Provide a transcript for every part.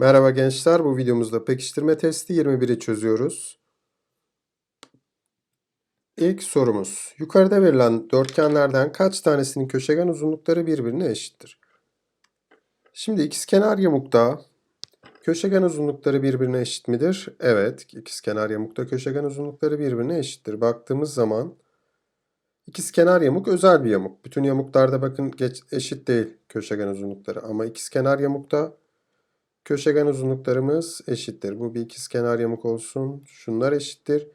Merhaba gençler, bu videomuzda pekiştirme testi 21'i çözüyoruz. İlk sorumuz, yukarıda verilen dörtgenlerden kaç tanesinin köşegen uzunlukları birbirine eşittir? Şimdi ikizkenar yamukta köşegen uzunlukları birbirine eşit midir? Evet, ikizkenar yamukta köşegen uzunlukları birbirine eşittir. Baktığımız zaman ikizkenar yamuk özel bir yamuk. Bütün yamuklarda bakın geç, eşit değil köşegen uzunlukları ama ikizkenar yamukta Köşegen uzunluklarımız eşittir. Bu bir ikizkenar yamuk olsun. Şunlar eşittir.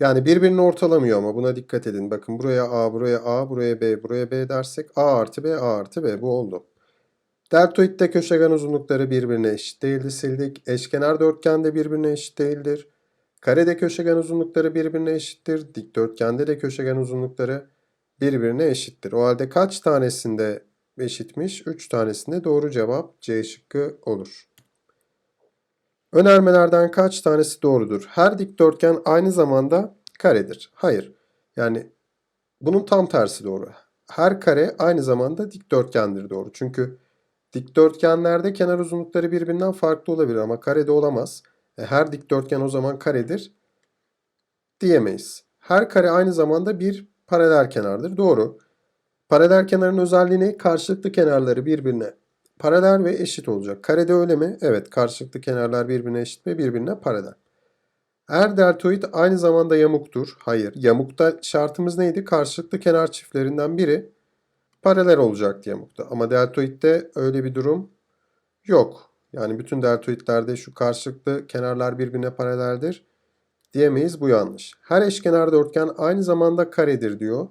Yani birbirini ortalamıyor ama buna dikkat edin. Bakın buraya A, buraya A, buraya B, buraya B dersek A artı B, A artı B. Bu oldu. Deltoidde köşegen uzunlukları birbirine eşit değildi sildik. Eşkenar dörtgende birbirine eşit değildir. Karede köşegen uzunlukları birbirine eşittir. Dikdörtgende de köşegen uzunlukları birbirine eşittir. O halde kaç tanesinde eşitmiş? 3 tanesinde doğru cevap C şıkkı olur. Önermelerden kaç tanesi doğrudur? Her dikdörtgen aynı zamanda karedir. Hayır. Yani bunun tam tersi doğru. Her kare aynı zamanda dikdörtgendir doğru. Çünkü dikdörtgenlerde kenar uzunlukları birbirinden farklı olabilir ama karede olamaz. E, her dikdörtgen o zaman karedir diyemeyiz. Her kare aynı zamanda bir paralel kenardır. Doğru. Paralel kenarın özelliğini karşılıklı kenarları birbirine Paralel ve eşit olacak. Karede öyle mi? Evet. Karşılıklı kenarlar birbirine eşit mi? Birbirine paralel. Eğer deltoid aynı zamanda yamuktur. Hayır. Yamukta şartımız neydi? Karşılıklı kenar çiftlerinden biri paralel olacaktı yamukta. Ama deltoidde öyle bir durum yok. Yani bütün deltoidlerde şu karşılıklı kenarlar birbirine paraleldir diyemeyiz. Bu yanlış. Her eşkenar dörtgen aynı zamanda karedir diyor.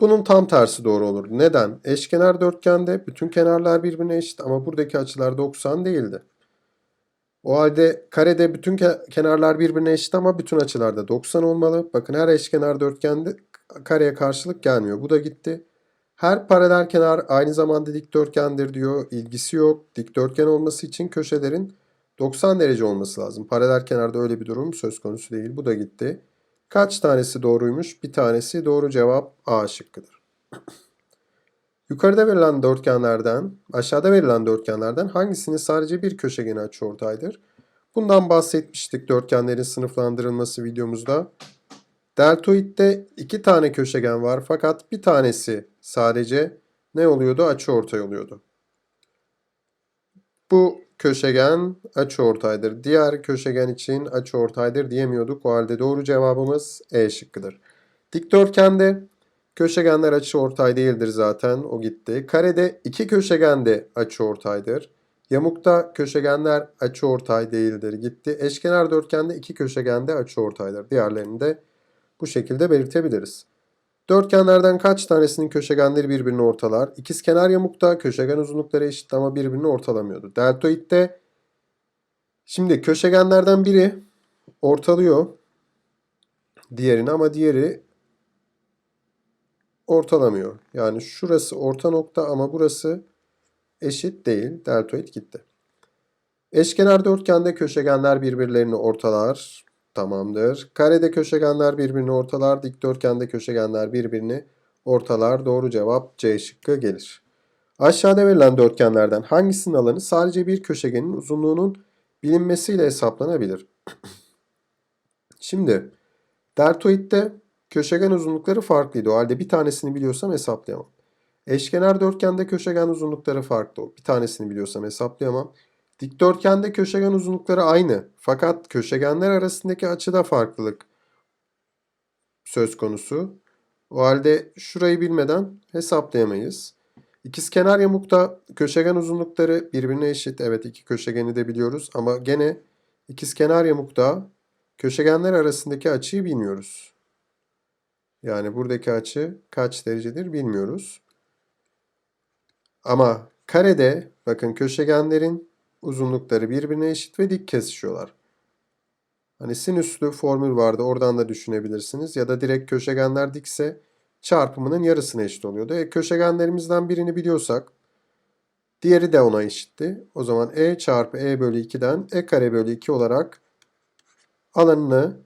Bunun tam tersi doğru olur. Neden? Eşkenar dörtgende bütün kenarlar birbirine eşit ama buradaki açılar 90 değildi. O halde karede bütün kenarlar birbirine eşit ama bütün açılarda 90 olmalı. Bakın her eşkenar dörtgende kareye karşılık gelmiyor. Bu da gitti. Her paralel kenar aynı zamanda dikdörtgendir diyor. İlgisi yok. Dikdörtgen olması için köşelerin 90 derece olması lazım. Paralel kenarda öyle bir durum söz konusu değil. Bu da gitti. Kaç tanesi doğruymuş? Bir tanesi doğru cevap A şıkkıdır. Yukarıda verilen dörtgenlerden, aşağıda verilen dörtgenlerden hangisinin sadece bir köşegeni açıortaydır? Bundan bahsetmiştik dörtgenlerin sınıflandırılması videomuzda. Deltoidde iki tane köşegen var fakat bir tanesi sadece ne oluyordu? Açıortay oluyordu. Bu köşegen açıortaydır. Diğer köşegen için açıortaydır diyemiyorduk. O halde doğru cevabımız E şıkkıdır. Dikdörtgende köşegenler açıortay değildir zaten. O gitti. Karede iki köşegen de açıortaydır. Yamukta köşegenler açıortay değildir. Gitti. Eşkenar dörtgende iki köşegen de açıortaydır. Diğerlerini de bu şekilde belirtebiliriz. Dörtgenlerden kaç tanesinin köşegenleri birbirini ortalar? İkizkenar yamukta köşegen uzunlukları eşit ama birbirini ortalamıyordu. Deltoidde şimdi köşegenlerden biri ortalıyor diğerini ama diğeri ortalamıyor. Yani şurası orta nokta ama burası eşit değil. Deltoid gitti. Eşkenar dörtgende köşegenler birbirlerini ortalar. Tamamdır. Karede köşegenler birbirini ortalar. Dikdörtgende köşegenler birbirini ortalar. Doğru cevap C şıkkı gelir. Aşağıda verilen dörtgenlerden hangisinin alanı sadece bir köşegenin uzunluğunun bilinmesiyle hesaplanabilir? Şimdi deltoidde köşegen uzunlukları farklıydı. O halde bir tanesini biliyorsam hesaplayamam. Eşkenar dörtgende köşegen uzunlukları farklı. Bir tanesini biliyorsam hesaplayamam. Dikdörtgende köşegen uzunlukları aynı. Fakat köşegenler arasındaki açıda farklılık söz konusu. O halde şurayı bilmeden hesaplayamayız. İkizkenar yamukta köşegen uzunlukları birbirine eşit. Evet iki köşegeni de biliyoruz ama gene ikizkenar yamukta köşegenler arasındaki açıyı bilmiyoruz. Yani buradaki açı kaç derecedir bilmiyoruz. Ama karede bakın köşegenlerin uzunlukları birbirine eşit ve dik kesişiyorlar. Hani sinüslü formül vardı oradan da düşünebilirsiniz. Ya da direkt köşegenler dikse çarpımının yarısına eşit oluyordu. E, köşegenlerimizden birini biliyorsak diğeri de ona eşitti. O zaman e çarpı e bölü 2'den e kare bölü 2 olarak alanını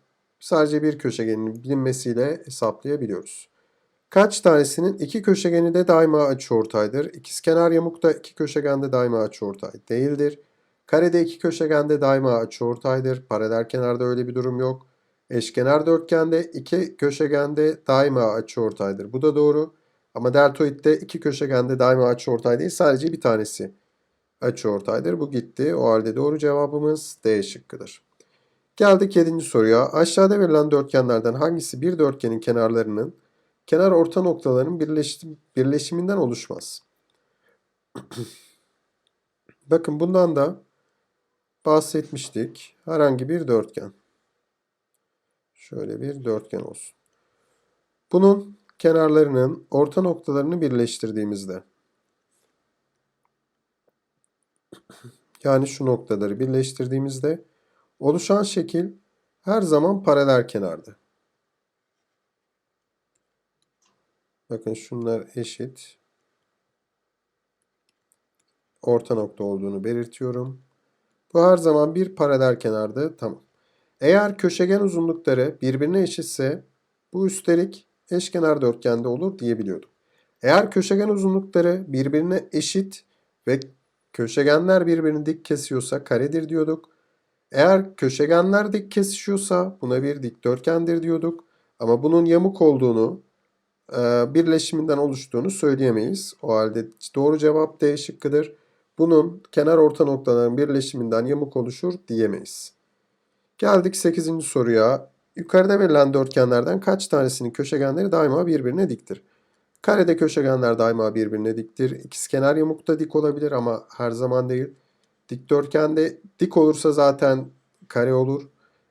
sadece bir köşegenin bilinmesiyle hesaplayabiliyoruz. Kaç tanesinin iki köşegeni de daima açıortaydır? İkizkenar yamukta iki köşegende daima açıortay değildir. Karede iki köşegende daima açıortaydır. Paralel kenarda öyle bir durum yok. Eşkenar dörtgende iki köşegende daima açıortaydır. Bu da doğru. Ama deltoidde iki köşegende daima açıortay değil. Sadece bir tanesi açıortaydır. Bu gitti. O halde doğru cevabımız D şıkkıdır. Geldik 7. soruya. Aşağıda verilen dörtgenlerden hangisi bir dörtgenin kenarlarının kenar orta noktalarının birleşim, birleşiminden oluşmaz? Bakın bundan da bahsetmiştik. Herhangi bir dörtgen. Şöyle bir dörtgen olsun. Bunun kenarlarının orta noktalarını birleştirdiğimizde yani şu noktaları birleştirdiğimizde oluşan şekil her zaman paralel kenardı. Bakın şunlar eşit. Orta nokta olduğunu belirtiyorum. Bu her zaman bir paralel kenardı. Tamam. Eğer köşegen uzunlukları birbirine eşitse bu üstelik eşkenar dörtgende olur diyebiliyordum. Eğer köşegen uzunlukları birbirine eşit ve köşegenler birbirini dik kesiyorsa karedir diyorduk. Eğer köşegenler dik kesişiyorsa buna bir dikdörtgendir diyorduk. Ama bunun yamuk olduğunu, birleşiminden oluştuğunu söyleyemeyiz. O halde doğru cevap D şıkkıdır. Bunun kenar orta noktaların birleşiminden yamuk oluşur diyemeyiz. Geldik 8. soruya. Yukarıda verilen dörtgenlerden kaç tanesinin köşegenleri daima birbirine diktir? Karede köşegenler daima birbirine diktir. İkizkenar yamukta dik olabilir ama her zaman değil. Dikdörtgende dik olursa zaten kare olur.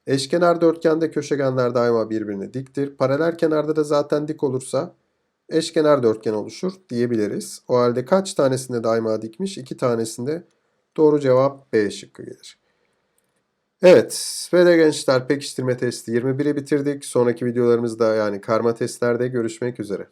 Eşkenar dörtgende köşegenler daima birbirine diktir. Paralel kenarda da zaten dik olursa eşkenar dörtgen oluşur diyebiliriz. O halde kaç tanesinde daima dikmiş? İki tanesinde doğru cevap B şıkkı gelir. Evet ve de gençler pekiştirme testi 21'i bitirdik. Sonraki videolarımızda yani karma testlerde görüşmek üzere.